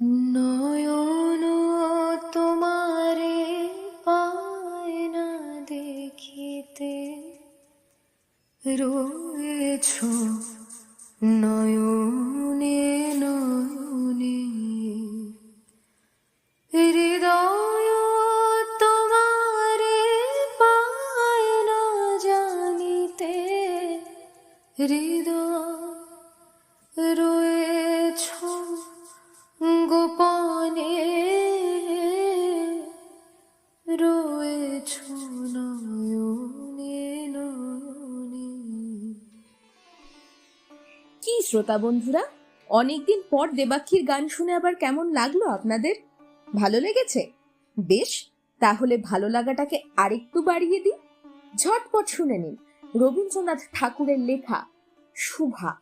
নয়ন তোমারে পায় না দেখিতে। রয়েছ শ্রোতা বন্ধুরা, অনেকদিন পর দেবাক্ষীর গান শুনে আবার কেমন লাগল আপনাদের? ভালো লেগেছে? বেশ, তাহলে ভালো লাগাটাকে আরেকটু বাড়িয়ে দিই ঝটপট শুনে নিন রবীন্দ্রনাথ ঠাকুরের লেখা শুভা।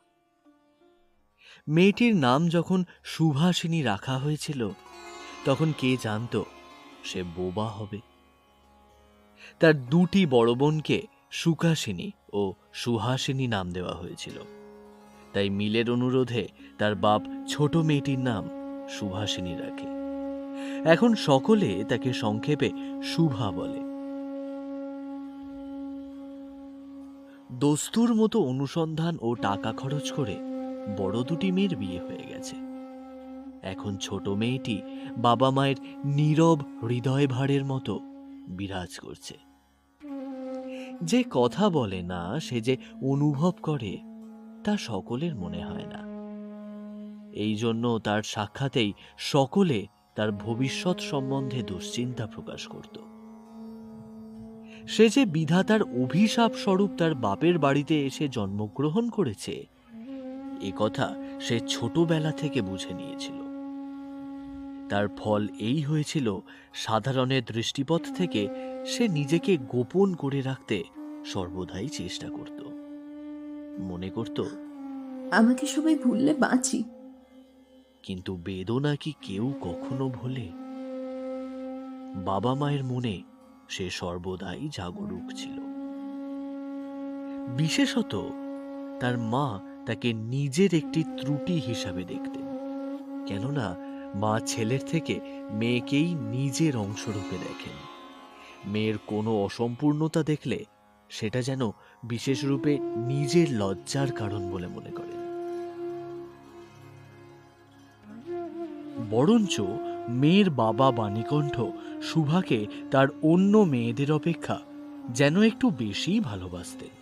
মেয়েটির নাম যখন সুভাষিনী রাখা হয়েছিল, তখন কে জানতো সে বোবা হবে? তার দুটি বড় বোনকে সুকাশিনী ও সুহাসিনী নাম দেওয়া হয়েছিল। তাই মিলের অনুরোধে তার বাপ ছোট মেয়েটির নাম সুভাষিনী রাখে। এখন সকলে তাকে সংক্ষেপে শুভা বলে। দস্তুর মতো অনুসন্ধান ও টাকা খরচ করে বড় দুটি মেয়ের বিয়ে হয়ে গেছে। এখন ছোট মেয়েটি বাবা মায়ের নীরব হৃদয় ভারের মতো বিরাজ করছে। যে কথা বলে না, সে যে অনুভব করে তা সকলের মনে হয় না। এই জন্য তার সাক্ষাতেই সকলে তার ভবিষ্যৎ সম্বন্ধে দুশ্চিন্তা প্রকাশ করত। সে যে বিধাতার অভিশাপ স্বরূপ তার বাপের বাড়িতে এসে জন্মগ্রহণ করেছে, এ কথা সে ছোটবেলা থেকে বুঝে নিয়েছিল। তার ফল এই হয়েছিল, সাধারণের দৃষ্টিপথ থেকে সে নিজেকে গোপন করে রাখতে সর্বদাই চেষ্টা করত। মনে করত আমাকে সবাই ভুললে বাঁচি। কিন্তু বেদনা কি কেউ কখনো ভোলে? বাবা মায়ের মনে সে সর্বদাই জাগরুক ছিল। বিশেষত তার মা তাকে নিজের একটি ত্রুটি হিসাবে দেখতেন। কেননা মা ছেলের থেকে মেয়েকেই নিজের অংশরূপে দেখেন। মেয়ের কোনো অসম্পূর্ণতা দেখলে সেটা যেন বিশেষ রূপে নিজের লজ্জার কারণ বলে মনে করেন বরঞ্চ মেয়ের বাবা বাণীকণ্ঠ সুভাকে তার অন্য মেয়েদের অপেক্ষা যেন একটু বেশিই ভালোবাসতেন।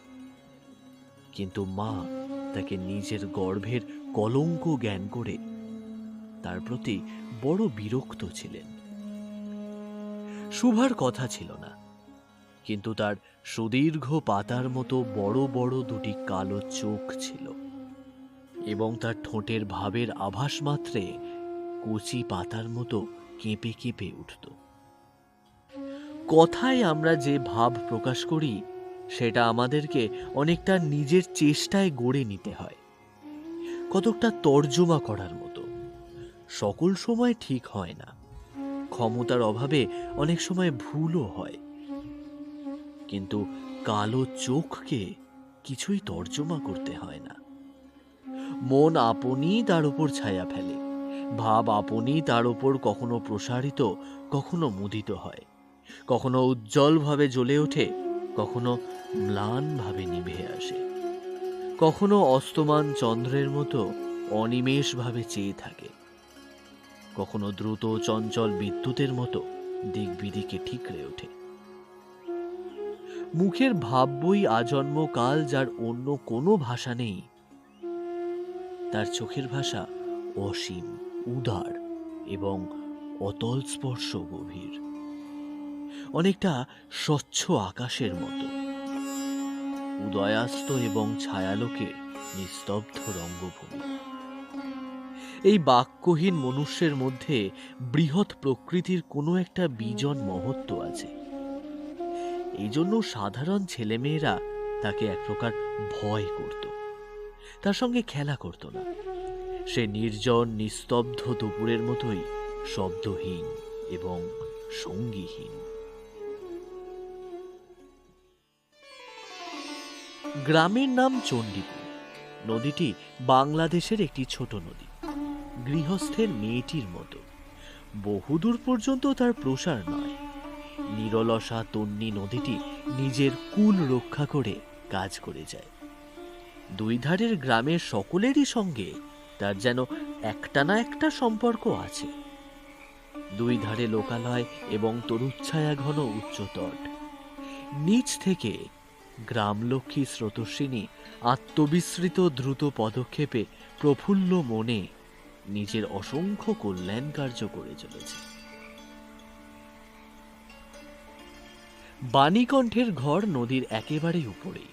কিন্তু মা তাকে নিজের গর্ভের কলঙ্ক জ্ঞান করে তার প্রতি বড় বিরক্ত ছিলেন। শুভার কথা ছিল না। কিন্তু তার সুদীর্ঘ পাতার মতো বড় বড় দুটি কালো চোখ ছিল এবং তার ঠোঁটের ভাবের আভাস মাত্রে কচি পাতার মতো কেঁপে কেঁপে উঠত। কথায় আমরা যে ভাব প্রকাশ করি, সেটা আমাদেরকে অনেকটা নিজের চেষ্টায় গড়ে নিতে হয়। কতকটা তর্জমা করার মতো। সকল সময় ঠিক হয় না। ক্ষমতার অভাবে অনেক সময় ভুলও হয়। কিন্তু কালো চোখকে কিছুই তর্জমা করতে হয় না। মন আপনি তার উপর ছায়া ফেলে। ভাব আপনি তার উপর কখনো প্রসারিত, কখনো মুদিত হয়। কখনো উজ্জ্বলভাবে জ্বলে ওঠে, কখনো ম্লানভাবে নিভে আসে। কখনো অস্তমান চন্দ্রের মতো অনিমেষভাবে চেয়ে থাকে। কখনো দ্রুত চঞ্চল বিদ্যুতের মতো দিক বিদিকে ঠিকরে ওঠে। মুখের ভাব বই আজন্ম কাল যার অন্য কোনো ভাষা নেই। তার চোখের ভাষা অসীম, উদার এবং অতল স্পর্শ গভীর। অনেকটা স্বচ্ছ আকাশের মতো। উদয়াস্ত এবং ছায়ালোকের নিস্তব্ধ রঙ্গভূমি। এই বাক্যহীন মনুষ্যের মধ্যে বৃহৎ প্রকৃতির কোনো একটা বিজন মহত্ব আছে। এই জন্য সাধারণ ছেলেমেয়েরা তাকে এক প্রকার ভয় করত। তার সঙ্গে খেলা করত না। সে নির্জন, নিস্তব্ধ দুপুরের মতোই শব্দহীন এবং সঙ্গীহীন। গ্রামের নাম চণ্ডীপুর। নদীটি বাংলাদেশের একটি ছোট নদী। গৃহস্থের মেয়েটির মতো। বহুদূর পর্যন্ত তার প্রসার নয়। নিরলসা তন্নি নদীটি নিজের কুল রক্ষা করে কাজ করে যায়। দুই ধারের গ্রামের সকলেরই সঙ্গে তার যেন একটা না একটা সম্পর্ক আছে। দুই ধারে লোকালয় এবং তরুচ্ছায়া ঘন উচ্চতট নিচ থেকে গ্রামলক্ষ্মী স্রোতস্বিনী আত্মবিস্মৃত দ্রুত পদক্ষেপে প্রফুল্ল মনে নিজের অসংখ্য কল্যাণ কার্য করে চলেছে। বাণীকণ্ঠের ঘর নদীর একেবারে উপরেই।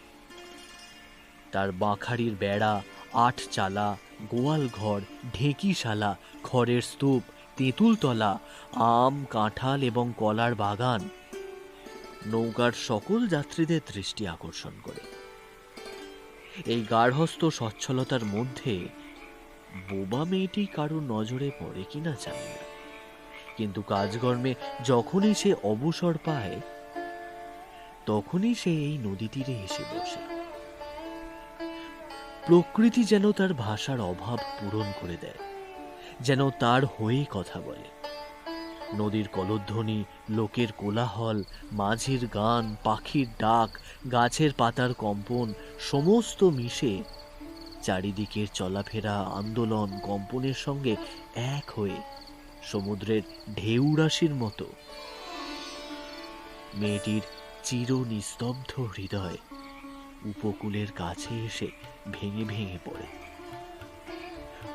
তার বাঁখাড়ির বেড়া আট চালা গোয়াল ঘর, ঢেঁকিশালা, খড়ের স্তূপ, তেঁতুলতলা, আম, কাঁঠাল এবং কলার বাগান নৌকার সকল যাত্রীদের দৃষ্টি আকর্ষণ করে। এই গার্হস্থ সচ্ছলতার মধ্যে বোবা মেয়েটি কারও নজরে পড়ে কিনা জানি না। কিন্তু কাজকর্মে যখনই সে অবসর পায় তখনই সে এই নদী তীরে এসে বসে। প্রকৃতি যেন তার ভাষার অভাব পূরণ করে দেয়, যেন তার হয়ে কথা বলে। নদীর কলধ্বনি, লোকের কোলাহল, মাঝির গান, পাখির ডাক, গাছের পাতার কম্পন, সমস্ত মিশে চারিদিকের চলাফেরা, আন্দোলন, কম্পনের সঙ্গে এক হয়ে সমুদ্রের ঢেউ রাশির মতো। মেয়েটির চির নিস্তব্ধ হৃদয় উপকূলের কাছে এসে ভেঙে ভেঙে পড়ে।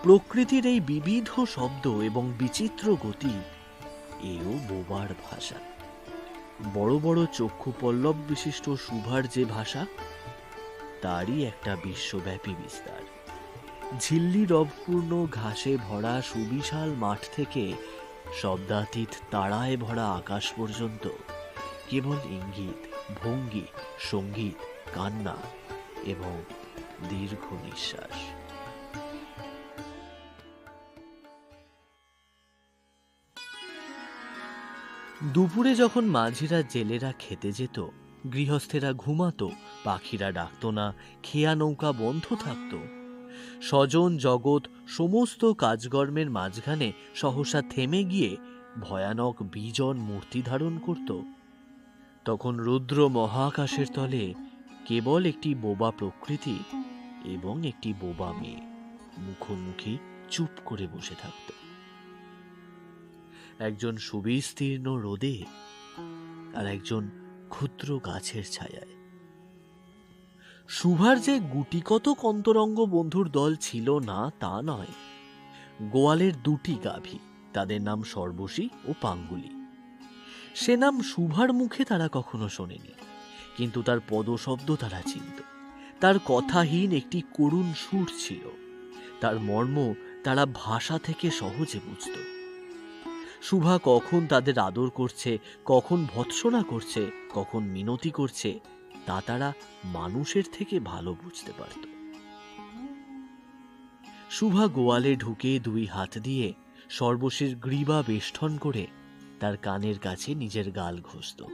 প্রকৃতির এই বিবিধ শব্দ এবং বিচিত্র গতি এও বোবার ভাষা। বড় বড় চক্ষু পল্লব বিশিষ্ট সুভার যে ভাষা, তারই একটা বিশ্বব্যাপী বিস্তার। ঝিল্লি রবপূর্ণ ঘাসে ভরা সুবিশাল মাঠ থেকে শব্দাতীত তারায় ভরা আকাশ পর্যন্ত কেবল ইঙ্গিত, ভঙ্গি, সংগীত, কান্না এবং দীর্ঘ নিঃশ্বাস। দুপুরে যখন মাঝিরা জেলেরা খেতে যেত, গৃহস্থেরা ঘুমাতো, পাখিরা ডাকতো না, খেয়া নৌকা বন্ধ থাকতো। স্বজন, জগৎ, সমস্ত কাজকর্মের মাঝখানে সহসা থেমে গিয়ে ভয়ানক বিজন মূর্তি ধারণ করত। তখন রুদ্র মহাকাশের তলে কেবল একটি বোবা প্রকৃতি এবং একটি বোবা মেয়ে মুখোমুখি চুপ করে বসে থাকত। একজন সুবিস্তীর্ণ রোদে আর একজন ক্ষুদ্র গাছের ছায়ায়। সুভার যে গুটি কত অন্তরঙ্গ বন্ধুর দল ছিল না তা নয়। গোয়ালের দুটি গাভী, তাদের নাম সর্বশী ও পাঙ্গুলি। সে নাম সুভার মুখে তারা কখনো শোনেনি, কিন্তু তার পদশব্দ তারা চিনত। তার কথাহীন একটি করুণ সুর ছিল। তার মর্ম তারা ভাষা থেকে সহজে বুঝত। শুভা কখন তাদের আদর করছে, কখন ভৎসনা করছে, কখন মিনতি করছে, তা তারা মানুষের থেকে ভালো বুঝতে পারত। শুভা গোয়ালে ঢুকে দুই হাত দিয়ে সর্বশেষ গ্রীবা বেষ্টন করে তার কানের কাছে নিজের গাল ঘষত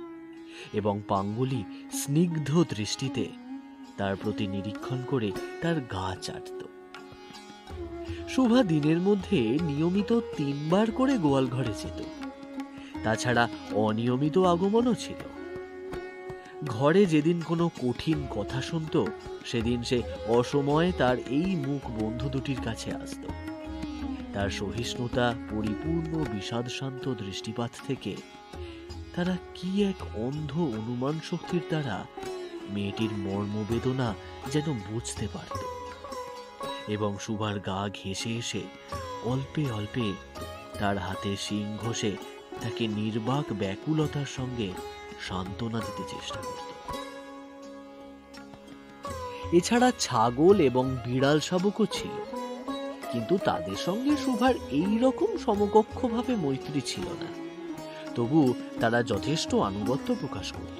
এবং পাঙ্গুলি স্নিগ্ধ দৃষ্টিতে তার প্রতি নিরীক্ষণ করে তার গা চাটত। শুভা দিনের মধ্যে নিয়মিত তিনবার করে গোয়াল ঘরে যেত। তাছাড়া অনিয়মিত আগমনও ছিল। ঘরে যেদিন কোনো কঠিন কথা শুনত, সেদিন সে অসময়ে তার এই মুখ বন্ধু দুটির কাছে আসত। তার সহিষ্ণুতা, পরিপূর্ণ বিষাদশান্ত দৃষ্টিপাত থেকে তারা কি এক অন্ধ অনুমান শক্তির দ্বারা মেয়েটির মর্মবেদনা যেন বুঝতে পারত এবং সুভার গা ঘেঁষে এসে অল্পে অল্পে তার হাতে শিং ঘষে তাকে নির্বাক ব্যাকুলতার সঙ্গে সান্ত্বনা দিতে চেষ্টা করত। এছাড়া ছাগল এবং বিড়াল শাবকও ছিল। কিন্তু তাদের সঙ্গে সুভার এই রকম সমকক্ষভাবে মৈত্রী ছিল না। তবু তারা যথেষ্ট আনুগত্য প্রকাশ করত।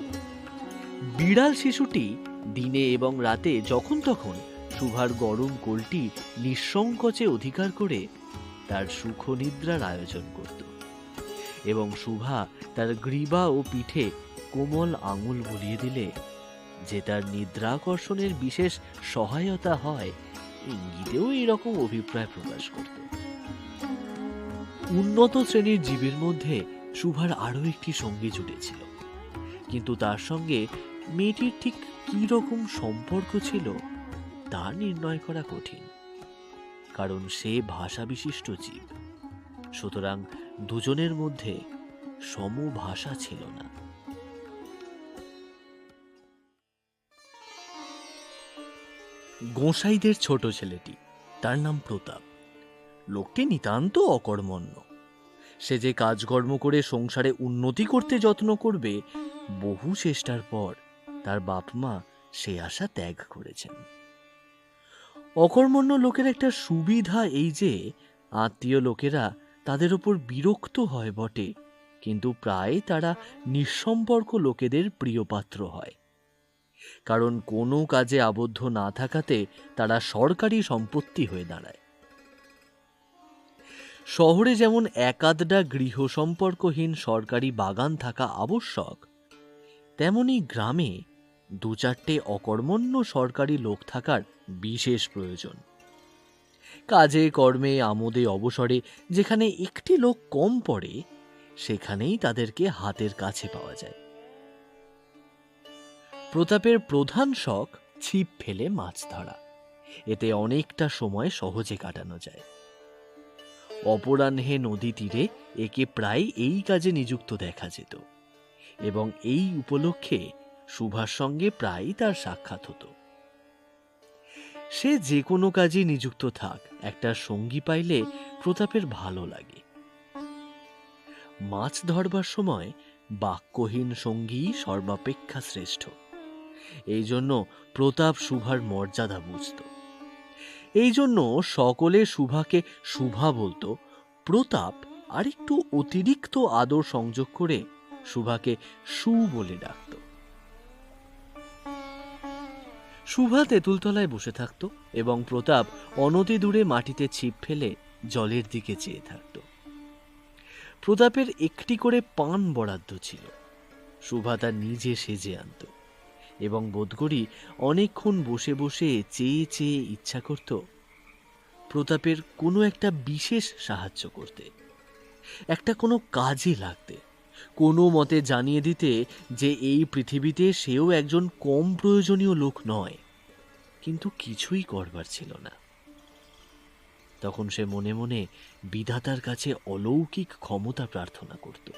বিড়াল শিশুটি দিনে এবং রাতে যখন তখন সুভার গরম কোলটি নিঃসংকোচে অধিকার করে তার সুখ নিদ্রার আয়োজন করত এবং সুভা তার গ্রীবা ও পিঠে কোমল আঙুল বুলিয়ে দিলে যে তার নিদ্রাকর্ষণের বিশেষ সহায়তা হয় ইঙ্গিতেও এরকম অভিপ্রায় প্রকাশ করত। উন্নত শ্রেণির জীবের মধ্যে শুভার আরও একটি সঙ্গী জুটেছিল। কিন্তু তার সঙ্গে মেয়েটির ঠিক কি রকম সম্পর্ক ছিল, তা নির্ণয় করা কঠিন। কারণ সে ভাষা বিশিষ্ট জীব। সুতরাং দুজনের মধ্যে সমভাষা ছিল না। গোসাইদের ছোট ছেলেটি। তার নাম প্রতাপ। লোকটি নিতান্ত অকর্মণ্য। সে যে কাজকর্ম করে সংসারে উন্নতি করতে যত্ন করবে, বহু চেষ্টার পর তার বাপ মা সে আশা ত্যাগ করেছেন। অকর্মণ্য লোকের একটা সুবিধা এই যে, আত্মীয় লোকেরা তাদের ওপর বিরক্ত হয় বটে, কিন্তু প্রায় তারা নিঃসম্পর্ক লোকেদের প্রিয়পাত্র হয়। কারণ কোনো কাজে আবদ্ধ না থাকাতে তারা সরকারি সম্পত্তি হয়ে দাঁড়ায়। শহরে যেমন একাদটা গৃহ সম্পর্কহীন সরকারি বাগান থাকা আবশ্যক, তেমনি গ্রামে দু চারটে অকর্মণ্য সরকারি লোক থাকার বিশেষ প্রয়োজন। কাজে, কর্মে, আমোদে, অবসরে যেখানে একটি লোক কম পড়ে, সেখানেই তাদেরকে হাতের কাছে পাওয়া যায়। প্রতাপের প্রধান শখ, ছিপ ফেলে মাছ ধরা। এতে অনেকটা সময় সহজে কাটানো যায়। অপরাহ্নে নদী তীরে একে প্রায় এই কাজে নিযুক্ত দেখা যেত এবং এই উপলক্ষে সুভার সঙ্গে প্রায়ই তার সাক্ষাৎ হতো। সে যে কোনো কাজে নিযুক্ত থাক, একটা সঙ্গী পাইলে প্রতাপের ভালো লাগে। মাছ ধরবার সময় বাক্যহীন সঙ্গী সর্বাপেক্ষা শ্রেষ্ঠ। এই জন্য প্রতাপ সুভার মর্যাদা বুঝত। এই জন্য সকলে সুভাকে সুভা বলতো, প্রতাপ, আরেকটু অতিরিক্ত আদর সংযোগ করে সুভাকে সু বলে ডাকত। সুভা তেঁতুলতলায় বসে থাকত এবং প্রতাপ অনতি দূরে মাটিতে ছিপ ফেলে জলের দিকে চেয়ে থাকত। প্রতাপের একটি করে পান বরাদ্দ ছিল। সুভা তা নিজে সেজে আনত। এবং বোধ করি অনেকক্ষণ বসে বসে চেয়ে চেয়ে ইচ্ছা করত প্রতাপের কোনো একটা বিশেষ সাহায্য করতে। একটা কোনো কাজে লাগতে। কোনো মতে জানিয়ে দিতে যে এই পৃথিবীতে সেও একজন কম প্রয়োজনীয় লোক নয়। কিন্তু কিছুই করবার ছিল না। তখন সে মনে মনে বিধাতার কাছে অলৌকিক ক্ষমতা প্রার্থনা করত।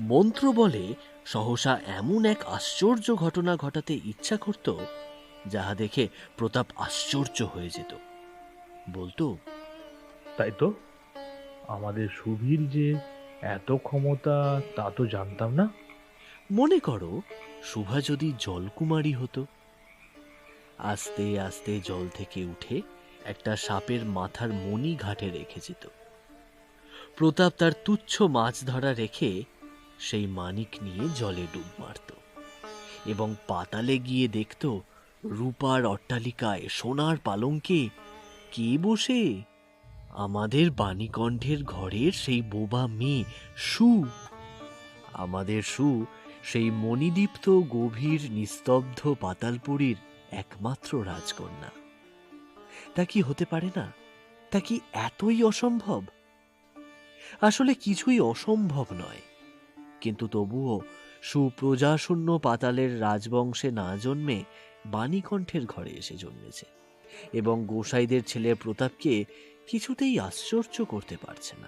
মন্ত্র বলে সহসা এমন এক আশ্চর্য ঘটনা ঘটাতে ইচ্ছা করত যাহা দেখে প্রতাপ আশ্চর্য হয়ে যেত। বলতো তাই তো? আমাদের সুবীর যে এত ক্ষমতা তা তো জানতাম না। মনে করো শুভা যদি জলকুমারী হতো। আস্তে আস্তে জল থেকে উঠে একটা সাপের মাথার মণি ঘাটে রেখে যেত। প্রতাপ তার তুচ্ছ মাছ ধরা রেখে সেই মানিক নিয়ে জলে ডুব মারত এবং পাতালে গিয়ে দেখত রূপার অট্টালিকায় সোনার পালঙ্কে কে বসে? আমাদের বাণীকণ্ঠের ঘরের সেই বোবা মেয়ে সু। আমাদের সু সেই মণিদীপ্ত, গভীর, নিস্তব্ধ পাতালপুরীর একমাত্র রাজকন্যা। তা কি হতে পারে না? তা কি এতই অসম্ভব? আসলে কিছুই অসম্ভব নয়। কিন্তু তবুও সুপ্রজাশূন্য পাতালের রাজবংশে না জন্মে বাণীকণ্ঠের ঘরে এসে জন্মেছে এবং গোসাইদের ছেলে প্রতাপকে কিছুতেই আশ্চর্য করতে পারছে না।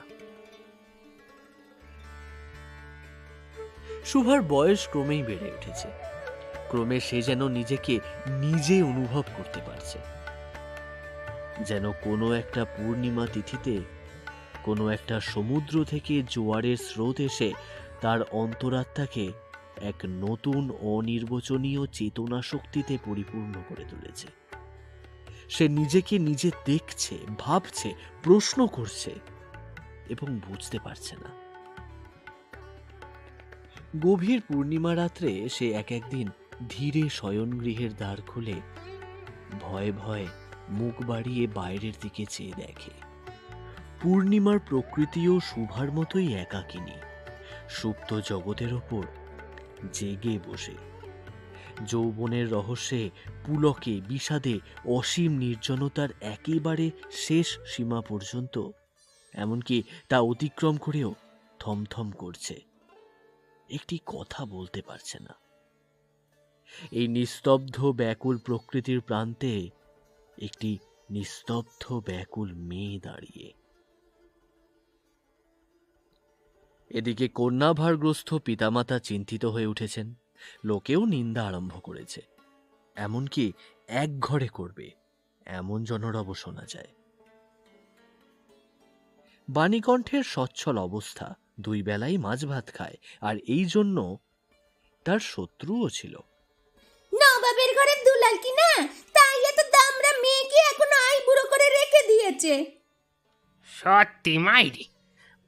শুভার বয়স ক্রমেই বেড়ে উঠেছে। ক্রমে সে যেন নিজেকে নিজে অনুভব করতে পারছে। যেন কোনো একটা পূর্ণিমা তিথিতে কোনো একটা সমুদ্র থেকে জোয়ারের স্রোত এসে তার অন্তরাত্মাকে এক নতুন অনির্বচনীয় চেতনা শক্তিতে পরিপূর্ণ করে তুলেছে। সে নিজেকে নিজে দেখছে, ভাবছে, প্রশ্ন করছে এবং বুঝতে পারছে না। গভীর পূর্ণিমা রাত্রে সে এক একদিন ধীরে শয়নগৃহের দ্বার খুলে ভয়ে ভয়ে মুখ বাড়িয়ে বাইরের দিকে চেয়ে দেখে। পূর্ণিমার প্রকৃতিও শুভার মতোই একাকিনী। সুপ্ত জগতের ওপর জেগে বসে। যৌবনের রহস্যে, পুলকে, বিষাদে, অসীম নির্জনতার একেবারে শেষ সীমা পর্যন্ত, এমনকি তা অতিক্রম করেও থমথম করছে। একটি কথা বলতে পারছে না। এই নিস্তব্ধ ব্যাকুল প্রকৃতির প্রান্তে একটি নিস্তব্ধ ব্যাকুল মেয়ে দাঁড়িয়ে এদিকে কন্যাভারগ্রস্ত পিতামাতা চিন্তিত হয়ে উঠেছেন। লোকেও নিন্দা আরম্ভ করেছে। এমনকি এক ঘরে করবে এমন জনরব শোনা যায়। বাণীকণ্ঠের সচ্ছল অবস্থা দুই বেলাই মাছ ভাত খায় আর এই জন্য তার শত্রুও ছিল। নবাবের ঘরের দুলাল কি না? তাই এত দামরা মেয়েকে এখন আই বুড়ো করে রেখে দিয়েছে। সত্যি মাইরি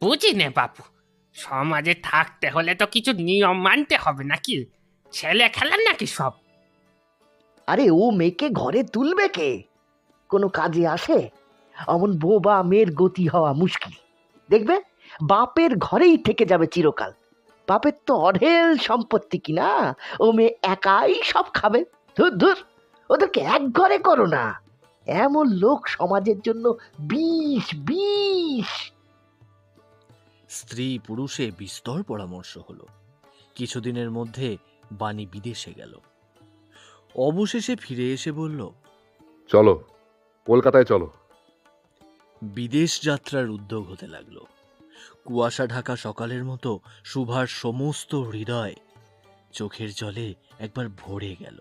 বুঝি নে বাপু। সমাজে থাকতে হলে তো কিছু নিয়ম মানতে হবে নাকি? ছেলে খেলার নাকি সব? আরে ও মেয়েকে ঘরে তুলবে কে? কোনো কাজে আসে? অমন বোবা মেয়ের গতি হওয়া মুশকিল। দেখবে, বাপের ঘরেই থেকে যাবে চিরকাল। বাপের তো অঢেল সম্পত্তি কিনা ও মেয়ে একাই সব খাবে। ধুর ধুর, ওদেরকে এক ঘরে করো না। এমন লোক সমাজের জন্য বিষ বিষ। স্ত্রী পুরুষে বিস্তর পরামর্শ হলো। কিছুদিনের মধ্যে বাণী বিদেশে গেল। অবশেষে ফিরে এসে বলল চলো কলকাতায় চলো। বিদেশ যাত্রার উদ্যোগ হতে লাগল। কুয়াশা ঢাকা সকালের মতো সুভার সমস্ত হৃদয় চোখের জলে একবার ভরে গেল।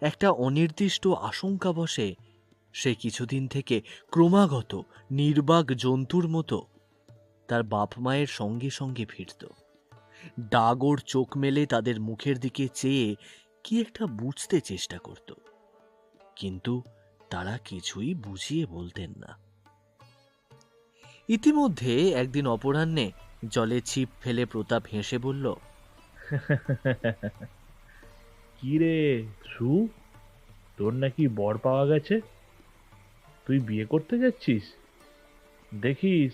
একটা অনির্দিষ্ট আশঙ্কা বসে সে কিছুদিন থেকে ক্রমাগত নির্বাক জন্তুর মতো তার বাপ মায়ের সঙ্গে সঙ্গে ফিরত। ডাগর চোখ মেলে তাদের মুখের দিকে চেয়ে কি একটা বুঝতে চেষ্টা করত। কিন্তু তারা কিছুই বুঝিয়ে বলতেন না। ইতিমধ্যে একদিন অপরাহ্নে জলে ছিপ ফেলে প্রতাপ হেসে বলল, কি রে, সু? তোর নাকি বর পাওয়া গেছে? তুই বিয়ে করতে যাচ্ছিস? দেখিস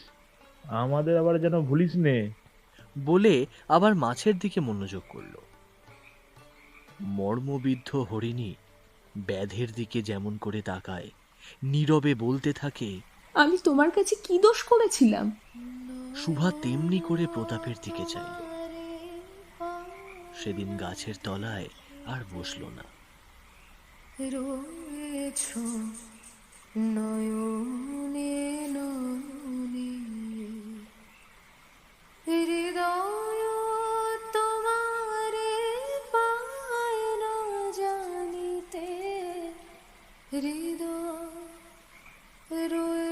আমাদের আবার যেন ভুলিস নে। বলে আবার মাছের দিকে মনোযোগ করল। মর্মবিদ্ধ হরিণী ব্যাধের দিকে যেমন করে তাকায় নীরবে বলতে থাকে আমি তোমার কাছে কি দোষ করেছিলাম? শুভা তেমনি করে প্রতাপের দিকে চাইল। সেদিন গাছের তলায় আর বসল না। রয়েছ নয়নে নয়নে। হৃদয় তোমারে পায় না জানিতে হৃদয় রয়েছ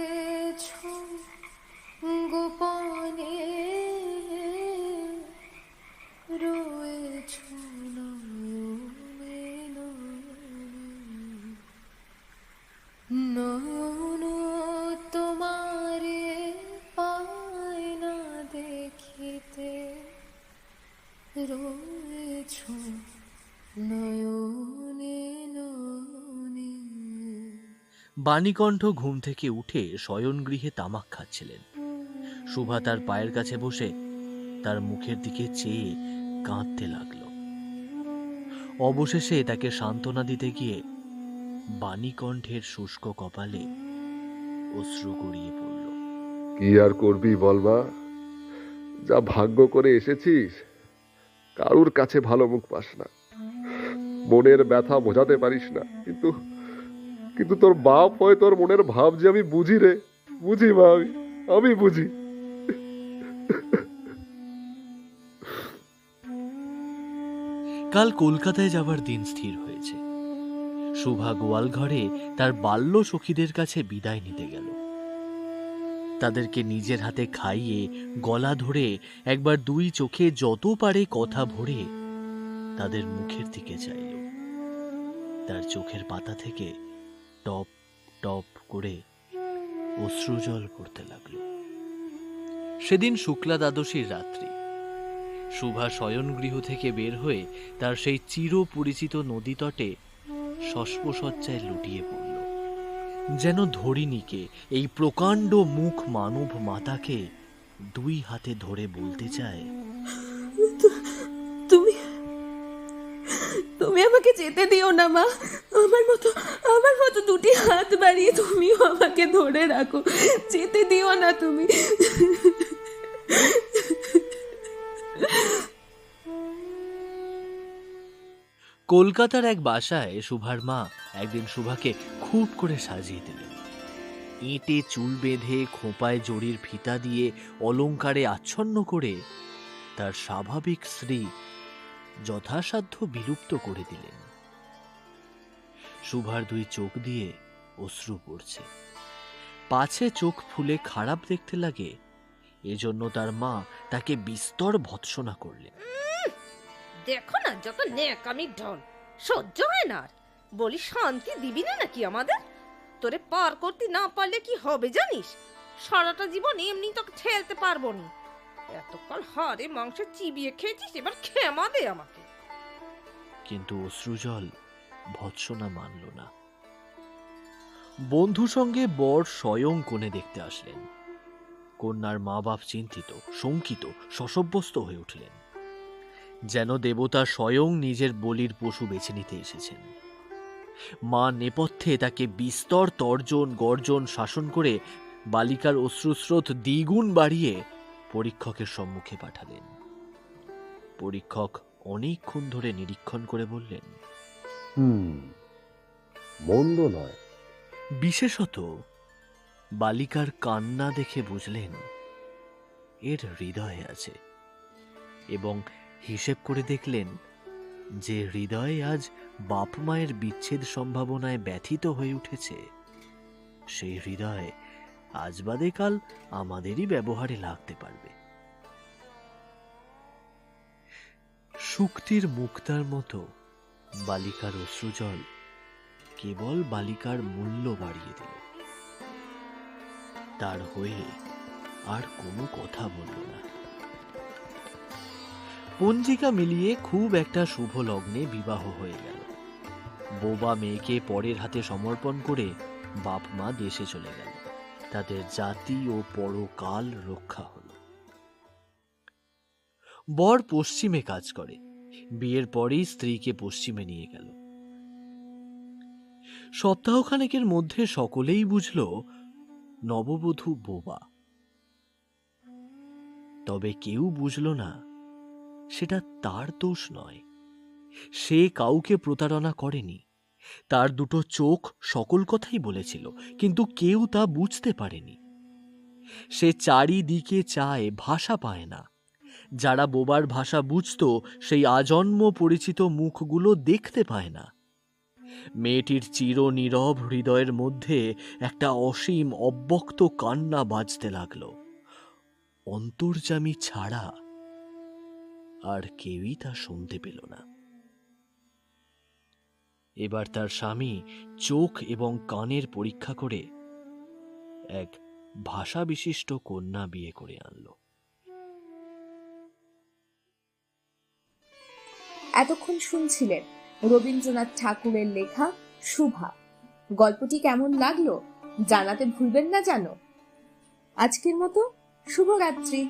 বাণীকণ্ঠ ঘুম থেকে উঠে শয়নগৃহে তামাক খাচ্ছিলেন। শুভা তার পায়ের কাছে বসে তার মুখের দিকে চেয়ে কাঁদতে লাগল। অবশেষে তাকে সান্ত্বনা দিতে গিয়ে বাণীকণ্ঠের শুষ্ক কপালে অশ্রু গড়িয়ে পড়ল। কি আর করবি বলবা যা ভাগ্য করে এসেছিস, কারুর কাছে ভালো মুখ পাস না। মনের ব্যথা বোঝাতে পারিস না, কিন্তু কিন্তু তোর বাপ হয় তোর মনের ভাব যে আমি বুঝি রে। বুঝি মা, আমি আমি বুঝি। কাল কলকাতায় যাবার দিন স্থির হয়েছে। শুভা গোয়ালঘরে তার বাল্য সখীদের কাছে বিদায় নিতে গেল। তাদেরকে নিজের হাতে খাইয়ে গলা ধরে একবার দুই চোখে যত পারে কথা ভরে তাদের মুখের দিকে চাইল। তার চোখের পাতা থেকে টপ টপ করে অশ্রুজল পড়তে লাগল। সেদিন শুক্লা দ্বাদশীর রাত্রি। শুভা শয়নগৃহ থেকে বের হয়ে তার সেই চির পরিচিত নদী তটে শস্পসজ্জায় লুটিয়ে পড়ল। যেন ধরিণীকে, এই প্রকাণ্ড মুখ মানব মাতাকে দুই হাতে ধরে বলতে চায় তুমি আমাকে যেতে দিও না, মা। আমার মতো আমার মতো দুটি হাত বাড়িয়ে তুমিও আমাকে ধরে রাখো। যেতে দিও না তুমি। কলকাতার এক বাসায় সুভার মা একদিন সুভাকে খুব করে সাজিয়ে দিলেন। এঁটে চুল বেঁধে খোঁপায় জড়ির ফিতা দিয়ে অলংকারে আচ্ছন্ন করে তার স্বাভাবিক শ্রী যথাসাধ্য বিলুপ্ত করে দিলেন। শুভার দুই চোখ দিয়ে অশ্রু পড়ছে। পাছে চোখ ফুলে খারাপ দেখতে লাগে, এজন্য তার মা তাকে বিস্তর ভৎসনা করলেন। দেখো না, যত ন্যাকামি ঢল, সহ্য হয় না বলি, শান্তি দিবি না নাকি আমাদের? তোরে পার করতে না পারলে কি হবে জানিস? সারাটা জীবন এমনি তোকে ঠেলতে পারব নি। এতকাল হারে মাংস চিবিয়ে খেয়েছিস, এবার ক্ষমা দে আমাকে। কিন্তু অশ্রুজল ভৎসনা মানল না। বন্ধু সঙ্গে বর স্বয়ং কোণে দেখতে আসলেন। কন্যার মা বাপ চিন্তিত, শঙ্কিত শশব্যস্ত হয়ে উঠলেন। যেন দেবতা স্বয়ং নিজের বলির পশু বেছে নিতে এসেছেন। মা নেপথ্যে তাকে বিস্তর তর্জন গর্জন শাসন করে বালিকার অশ্রুস্রোত দ্বিগুণ বাড়িয়ে পরীক্ষকের সম্মুখে পাঠালেন। পরীক্ষক অনেকক্ষণ ধরে নিরীক্ষণ করে বললেন হুম মন্দ নয়। বিশেষত বালিকার কান্না দেখে বুঝলেন এর হৃদয় আছে এবং হিসেব করে দেখলেন যে হৃদয় আজ বাপ মায়ের বিচ্ছেদ সম্ভাবনায় ব্যথিত হয়ে উঠেছে। সেই হৃদয় আজ বাদে কাল আমাদেরই ব্যবহারে লাগতে পারবে। শুক্তির মুক্তার মতো বালিকার অশ্রুজল কেবল বালিকার মূল্য বাড়িয়ে দিল। তার হয়ে আর কোনো কথা বলল না। পঞ্জিকা মিলিয়ে খুব একটা শুভ লগ্নে বিবাহ হয়ে গেল। বোবা মেয়েকে পরের হাতে সমর্পণ করে বাপ মা দেশে চলে গেল। তাদের জাতি ও পরকাল রক্ষা হলো। বর পশ্চিমে কাজ করে। বিয়ের পরেই স্ত্রীকে পশ্চিমে নিয়ে গেল। সপ্তাহখানেকের মধ্যে সকলেই বুঝল, নববধূ বোবা। তবে কেউ বুঝল না, সেটা তার দোষ নয়। সে কাউকে প্রতারণা করেনি। তার দুটো চোখ সকল কথাই বলেছিল, কিন্তু কেউ তা বুঝতে পারেনি। সে চারিদিকে চায়, ভাষা পায় না। যারা বোবার ভাষা বুঝত, সেই আজন্ম পরিচিত মুখগুলো দেখতে পায় না। মেয়েটির চির নীরব হৃদয়ের মধ্যে একটা অসীম অব্যক্ত কান্না বাজতে লাগল। অন্তর্জামী ছাড়া আর কেউই তা শুনতে পেল না। এবার তার স্বামী চোখ এবং কানের পরীক্ষা করে এক ভাষা বিশিষ্ট কন্যা বিয়ে করে আনলো। এতক্ষণ শুনছিলেন রবীন্দ্রনাথ ঠাকুরের লেখা শুভা। গল্পটি কেমন লাগল জানাতে ভুলবেন না জানো? আজকের মতো শুভরাত্রি।